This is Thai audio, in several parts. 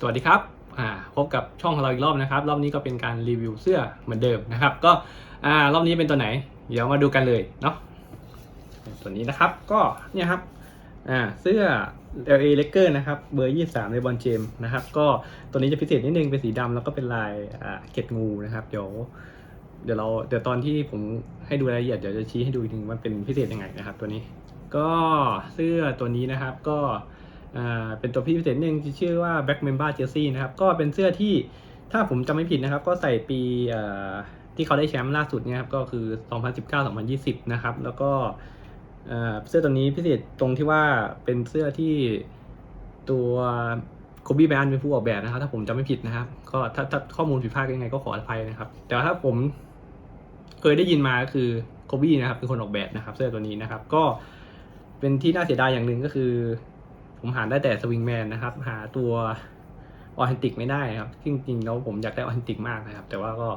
สวัสดีครับพบกับช่องของเราอีกรอบนะครับ รอบนี้ก็เป็นการรีวิวเสื้อเหมือนเดิมนะครับ ก็รอบนี้เป็นตัวไหน เดี๋ยวมาดูกันเลยเนาะตัวนี้นะครับก็เนี่ยครับเสื้อ LA l a k e r นะครับเบอร์ 23ในบอลเจมนะครับ ก็ตัวนี้จะพิเศษนิดนึงเป็นสีดำแล้วก็เป็นลายเกล็ดงูนะครับ เดี๋ยวเดี๋ยวเราเดี๋ยวตอนที่ผมให้ดูรายละเอียดเดี๋ยวจะชี้ให้ดูอีกทีว่าเป็นพิเศษยังไงนะครับ ตัวนี้ ก็เสื้อตัวนี้นะครับก็ เป็นตัวพิเศษหนึ่งที่ชื่อว่า Black Mamba Jersey นะครับ ก็เป็นเสื้อที่ถ้าผมจำไม่ผิดนะครับ ก็ใส่ปีที่เขาได้แชมป์ล่าสุดเนี่ยครับก็คือ 2019-2020 นะครับ แล้วก็เสื้อตัวนี้พิเศษตรงที่ว่าเป็นเสื้อที่ตัวโคบี้แบรนด์เป็นผู้ออกแบบนะครับ ถ้าผมจำไม่ผิดนะครับ ก็ถ้าถ้าข้อมูลผิดพลาดยังไงก็ขออภัยนะครับ แต่ว่าถ้าผมเคยได้ยินมาก็คือโคบี้นะครับเป็นคนออกแบบนะครับ เสื้อตัวนี้นะครับ ก็เป็นที่น่าเสียดายอย่างหนึ่งก็คือ ผมหาได้แต่สวิงแมนนะครับ หาตัวออเทนติกไม่ได้ครับจริงๆแล้วผมอยากได้ออเทนติกมากนะครับ แต่ว่าก็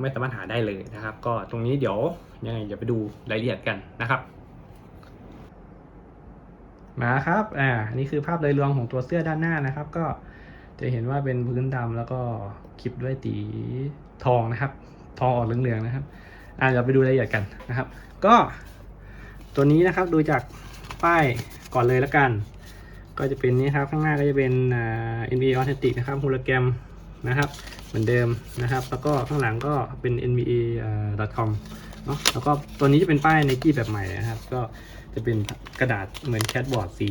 ไม่สามารถหาได้เลยนะครับ ก็ตรงนี้เดี๋ยวยังไงเดี๋ยวไปดูรายละเอียดกันนะครับ มาครับอ่านี่คือภาพโดยรวมของตัวเสื้อด้านหน้านะครับ ก็จะเห็นว่าเป็นพื้นดำแล้วก็คลิปด้วยตีทองนะครับ ทองออกเหลืองๆนะครับอ่าเดี๋ยวไปดูรายละเอียดกันนะครับ ก็ตัวนี้นะครับดูจากป้ายก่อนเลยละกัน ก็จะเป็นนี้ครับข้างหน้าก็จะเป็นอ่า NBA Authentic นะครับ h o l o g r a m นะครับ เหมือนเดิมนะครับ แล้วก็ข้างหลังก็เป็น NBA .com เนาะแล้วก็ตัวนี้จะเป็นป้าย Nike แบบใหม่นะครับ ก็จะเป็นกระดาษเหมือนแคดบอร์ดสี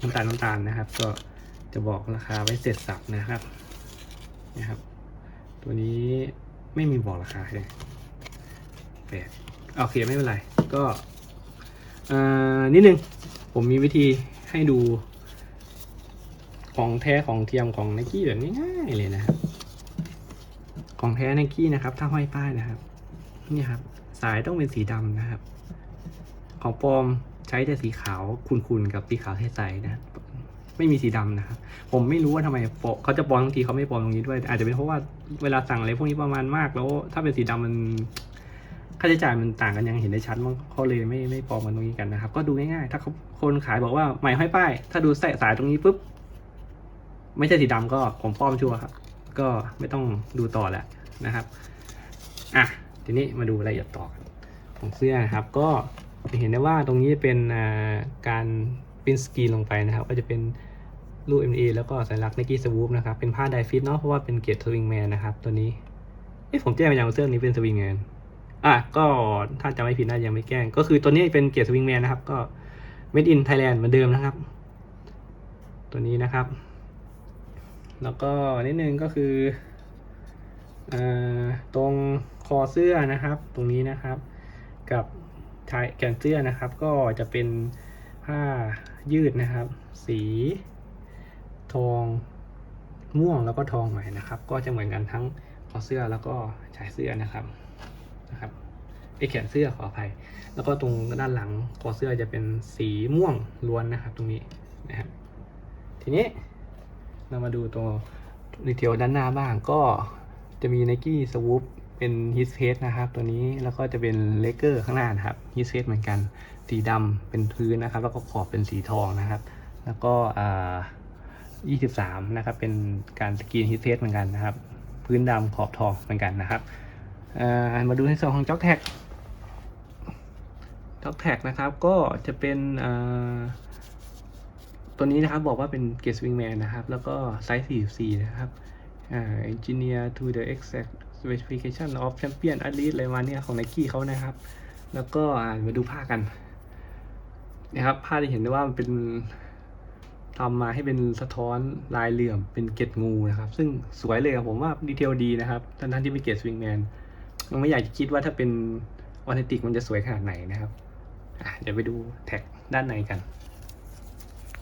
น้ำตาลน้ำตาลนะครับ ก็จะบอกราคาไว้เสร็จสับนะครับนะครับ ตัวนี้ไม่มีบอกราคาเลยแปลกโอเคไม่เป็นไร ก็อ่อนิดนึงผมมีวิธี ให้ดู ของแท้ของเทียมของไนกี้แบบง่ายๆเลยนะครับ ของแท้ไนกี้นะครับ ถ้าห้อยป้ายนะครับ นี่ครับ สายต้องเป็นสีดำนะครับ ของปลอมใช้แต่สีขาวคุนๆกับสีขาวใสๆนะไม่มีสีดำนะครับผมไม่รู้ว่าทำไมเขาจะปลอมบางทีเขาไม่ปลอมตรงนี้ด้วย อาจจะเป็นเพราะว่าเวลาสั่งอะไรพวกนี้ประมาณมากแล้ว ถ้าเป็นสีดำมัน ค่าใช้จ่ายมันต่างกันยังเห็นได้ชัดมั้งเขาเลยไม่ไม่ปลอมกันตรงนี้กันนะครับ ก็ดูง่ายๆถ้าเขาคนขายบอกว่าใหม่ห้อยป้าย ถ้าดูสายสายตรงนี้ปุ๊บไม่ใช่สีดำก็ผมปลอมชัวร์ครับ ก็ไม่ต้องดูต่อแล้วนะครับอะทีนี้มาดูรายละเอียดต่อของเสื้อนะครับ ก็เห็นได้ว่าตรงนี้เป็นอ่าการพิมพ์สกีลงไปนะครับ ก็จะเป็นรูป MA แล้วก็สัญลักษณ์ Nike Swoop นะครับ เป็นผ้าไดฟิตเนาะเพราะว่าเป็นเกียรดสวิงแมนนะครับ ตัวนี้เอ๊ะผมแจ้งไปยังเสื้อนี้เป็นสวิงแมน อะก็ถ้าจำไม่ผิดน่าจะยังไม่แกล้ง ก็คือตัวนี้เป็นเกียร์สวิงแมนนะครับ ก็ made in Thailand เหมือนเดิมนะครับ ตัวนี้นะครับ แล้วก็นิดนึงก็คืออ่าตรงคอเสื้อนะครับ ตรงนี้นะครับ กับชายแขนเสื้อนะครับ ก็จะเป็นผ้ายืดนะครับ สีทองม่วงแล้วก็ทองใหม่นะครับ ก็จะเหมือนกันทั้งคอเสื้อแล้วก็ชายเสื้อนะครับ นะครับไอแขนเสื้อขออภัย แล้วก็ตรงด้านหลังคอเสื้อจะเป็นสีม่วงล้วนนะครับ ตรงนี้นะครับทีนี้เรามาดูตัวดีเทลด้านหน้าบ้างก็จะมี Nike Swoop เป็น His Face นะครับตัวนี้แล้วก็จะเป็น l a k e r ข้างหน้านะครับ His Face เหมือนกัน สีดำเป็นพื้นนะครับ แล้วก็ขอบเป็นสีทองนะครับ แล้วก็อ่า23 นะครับ เป็นการสกรีน His Face เหมือนกันนะครับ พื้นดำขอบทองเหมือนกันนะครับ มาดูในส่วนของจ็อกแท็กจ็อกแท็กนะครับก็จะเป็นตัวนี้นะครับบอกว่าเป็นเกสวิงแมนนะครับ แล้วก็ไซส์ 44 นะครับอ่า engineer to the exact specification of champion athlete อะไรมาเนี่ยของ Nike เขานะครับ แล้วก็มาดูผ้ากันนะครับผ้าที่เห็นได้ว่ามันเป็นทำมาให้เป็นสะท้อนลายเหลื่อมเป็นเกล็ดงูนะครับ ซึ่งสวยเลยครับผมว่าดีเทลดีนะครับทั้งที่เป็นเกล็ดสวิงแมน ยังไม่อยากจะคิดว่าถ้าเป็นออเทนติกมันจะสวยขนาดไหนนะครับอะเดี๋ยวไปดูแท็กด้านในกัน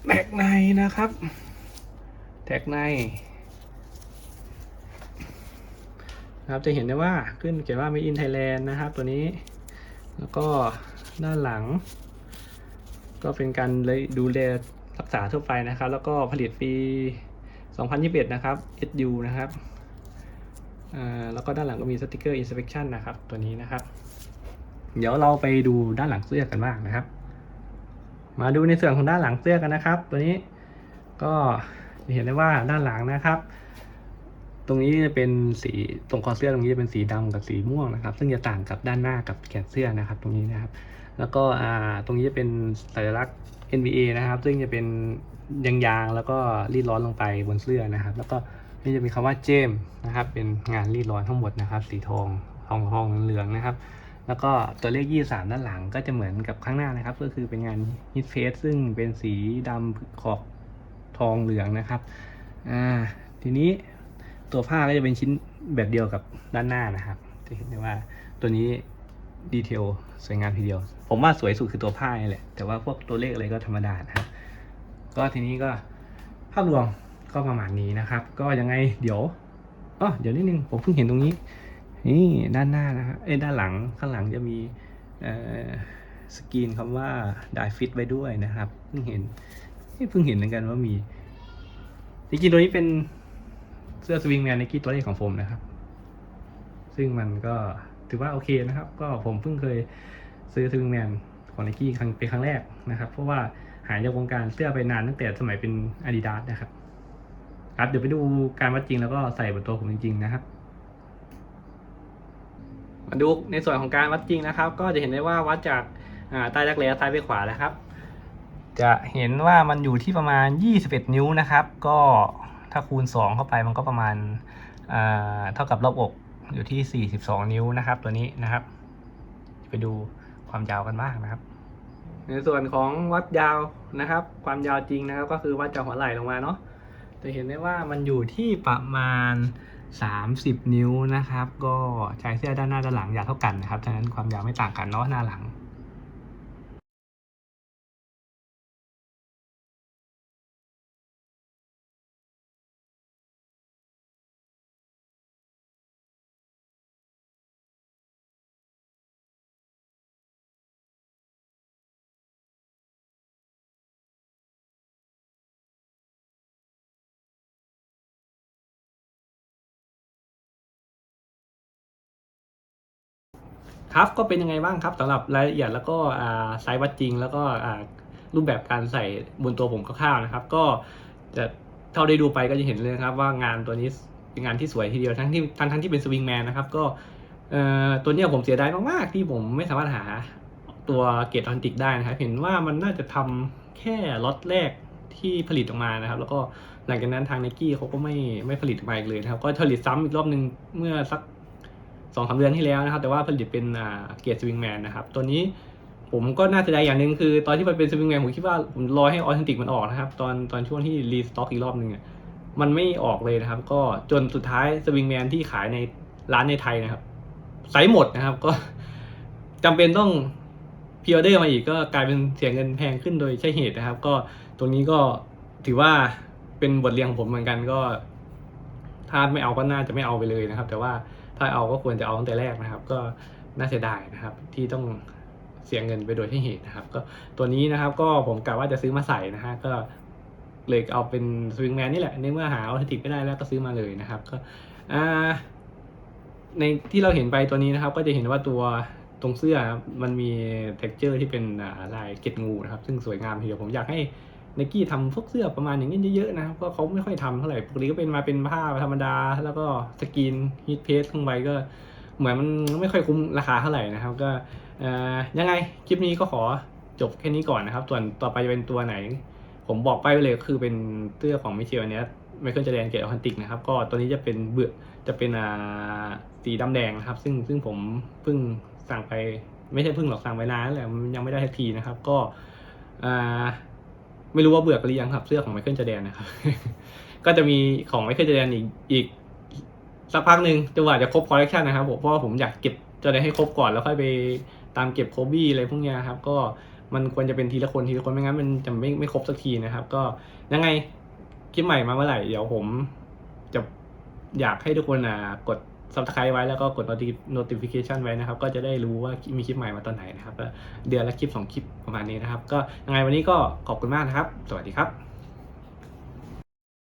แท็กในนะครับ แท็กในนะครับจะเห็นได้ว่าขึ้นเขียนว่า Made in Thailand นะครับ ตัวนี้ แล้วก็ด้านหลัง ก็เป็นการเลยดูแลรักษาทั่วไปนะครับ แล้วก็ผลิตปี 2021 นะครับ SU นะครับ แล้วก็ด้านหลังก็มีสติกเกอร์ inspection นะครับตัวนี้นะครับ เดี๋ยวเราไปดูด้านหลังเสื้อกันบ้างนะครับ มาดูในส่วนของด้านหลังเสื้อกันนะครับ ตัวนี้ก็เห็นได้ว่าด้านหลังนะครับ ตรงนี้จะเป็นสีตรงคอเสื้อตรงนี้จะเป็นสีดำกับสีม่วงนะครับ ซึ่งจะต่างกับด้านหน้ากับแขนเสื้อนะครับ ตรงนี้นะครับ แล้วก็ตรงนี้จะเป็นสัญลักษณ์ NBA นะครับ ซึ่งจะเป็นยางๆแล้วก็รีดร้อนลงไปบนเสื้อนะครับ แล้วก็ นี่จะมีคำว่าเจมนะครับ เป็นงานรีดร้อนทั้งหมดนะครับ สีทองทองทองเหลืองๆนะครับ แล้วก็ตัวเลข 23 ด้านหลังก็จะเหมือนกับข้างหน้านะครับ ก็คือเป็นงานฮิตเฟสซึ่งเป็นสีดำขอบทองเหลืองนะครับ อ่า ทีนี้ตัวผ้าก็จะเป็นชิ้นแบบเดียวกับด้านหน้านะครับ จะเห็นได้ว่าตัวนี้ดีเทลสวยงามทีเดียว ผมว่าสวยสุดคือตัวผ้านี่แหละ แต่ว่าพวกตัวเลขอะไรก็ธรรมดานะครับ ก็ทีนี้ก็ภาพรวม ก็ประมาณนี้นะครับ ก็ยังไงเดี๋ยวอ๋อเดี๋ยวนิดนึงผมเพิ่งเห็นตรงนี้ นี่ด้านหน้านะครับเอ้ด้านหลังข้างหลังจะมีสกรีนคำว่า die fit ไว้ด้วยนะครับ เพิ่งเห็นเอ้ยเพิ่งเห็นเหมือนกันว่ามีจริงๆตัวนี้เป็นเสื้อสวิงแมนในกี้ตัวแรกของผมนะครับ ซึ่งมันก็ถือว่าโอเคนะครับ ก็ผมเพิ่งเคยซื้อสวิงแมนของไนกี้ครั้งเป็นครั้งแรกนะครับ เพราะว่าหายจากวงการเสื้อไปนานตั้งแต่สมัยเป็น Adidas นะครับ ครับเดี๋ยวไปดูการวัดจริงแล้วก็ใส่บนตัวผมจริง ๆ นะครับ มาดูในส่วนของการวัดจริงนะครับ ก็จะเห็นได้ว่าวัดจากอ่าใต้รักแร้ซ้ายไปขวานะครับ จะเห็นว่ามันอยู่ที่ประมาณ 21 นิ้วนะครับ ก็ถ้าคูณ 2 เข้าไปมันก็ประมาณอ่าเท่ากับรอบอกอยู่ที่ 42 นิ้วนะครับ ตัวนี้นะครับ ไปดูความยาวกันบ้างนะครับ ในส่วนของวัดยาวนะครับ ความยาวจริงนะครับ ก็คือวัดจากหัวไหล่ลงมาเนาะ จะเห็นได้ว่ามันอยู่ที่ประมาณ 30 นิ้วนะครับ ก็ชายเสื้อด้านหน้าด้านหลังยาวเท่ากันนะครับฉะนั้นความยาวไม่ต่างกันเนาะหน้าหลัง ครับก็เป็นยังไงบ้างครับสำหรับรายละเอียดแล้วก็ไซส์วัดจริง แล้วก็รูปแบบการใส่บนตัวผมคร่าวๆนะครับ ก็จะเท่าได้ดูไปก็จะเห็นเลยครับว่างานตัวนี้เป็นงานที่สวยทีเดียวทั้งที่ทั้งทั้งที่เป็นสวิงแมนนะครับก็ตัวเนี้ยผมเสียดายมากๆที่ผมไม่สามารถหาตัวเกรดออนติกได้นะครับเห็นว่ามันน่าจะทำแค่ล็อตแรกที่ผลิตออกมานะครับ แล้วก็หลังจากนั้นทางไนกี้เขาก็ไม่ไม่ผลิตออกมาอีกเลยนะครับ ก็ผลิตซ้ำอีกรอบนึงเมื่อสัก สองสาเดือนที่แล้วนะครับ แต่ว่าผลิตเป็นเกียร์สวิงแมนนะครับ ตัวนี้ผมก็น่าจะได้อย่างหนึ่งคือ ตอนที่มันเป็นสวิงแมนผมคิดว่าผมรอให้ออเทนติกมันออกนะครับ ตอนตอนช่วงที่รีสต็อกอีกรอบหนึ่งอะมันไม่ออกเลยนะครับ ก็จนสุดท้ายสวิงแมนที่ขายในร้านในไทยนะครับไซส์หมดนะครับ ก็จำเป็นต้องพิออเดอร์มาอีกก็กลายเป็นเสียเงินแพงขึ้นโดยใช่เหตุนะครับ ก็ตรงนี้ก็ถือว่าเป็นบทเรียนของผมเหมือนกันก็ ถ้าไม่เอาก็น่าจะไม่เอาไปเลยนะครับ แต่ว่า ถ้าเอาก็ควรจะเอาตั้งแต่แรกนะครับ ก็น่าเสียดายนะครับที่ต้องเสียเงินไปโดยที่เหตุนะครับ ก็ตัวนี้นะครับก็ผมกะว่าจะซื้อมาใส่นะฮะก็เลยเอาเป็นสวิงแมนนี่แหละในเมื่อหาอัลเทอร์ติกไม่ได้แล้วก็ซื้อมาเลยนะครับ ก็ในที่เราเห็นไปตัวนี้นะครับ ก็จะเห็นว่าตัวตรงเสื้อครับมันมี t e x t อร์ที่เป็นลายเกล็ดงูนะครับ ซึ่งสวยงามทีเดียวผมอยากให้ ไนกี้ทำพวกเสื้อประมาณอย่างนี้เยอะๆนะครับเพราะเขาไม่ค่อยทำเท่าไหร่ปกติก็เป็นมาเป็นผ้าธรรมดา แล้วก็สกรีนฮีทเพสข้างใบก็ เหมือนมันไม่ค่อยคุ้มราคาเท่าไหร่นะครับ ก็เอ่อยังไงคลิปนี้ก็ขอจบแค่นี้ก่อนนะครับ ส่วนต่อไปจะเป็นตัวไหน ผมบอกไปเลยคือเป็นเสื้อของมิเชลเนี้ยไมเคิลเจแดนเกตออคันติกนะครับ ก็ตัวนี้จะเป็นเบื่อจะเป็นอ่าสีดำแดงนะครับ ซึ่งซึ่งผมเพิ่งสั่งไปไม่ใช่เพิ่งหรอกสั่งไปนานแล้วแหละมันยังไม่ได้ทักทีนะครับ ก็อ่า ไม่รู้ว่าเบื่อกันหรือยังครับเสื้อของไมเคิลจแดนนะครับ ก็จะมีของไมเคิลจแดนอีกอีกสักพักหนึ่งจนกว่าจะครบคอลเลคชันนะครับผมเพราะว่าผมอยากเก็บจะได้ให้ครบก่อนแล้วค่อยไปตามเก็บโคบี้อะไรพวกนี้ครับ ก็มันควรจะเป็นทีละคนทีละคนไม่งั้นมันจะไม่ไม่ครบสักทีนะครับ ก็ยังไงคลิปใหม่มาเมื่อไหร่เดี๋ยวผมจะอยากให้ทุกคนอ่า กด subscribe ไว้แล้วก็กด notification ไว้นะครับ ก็จะได้รู้ว่ามีคลิปใหม่มาตอนไหนนะครับ เดือนละคลิปสองคลิปประมาณนี้นะครับ ก็ยังไงวันนี้ก็ขอบคุณมากนะครับ สวัสดีครับ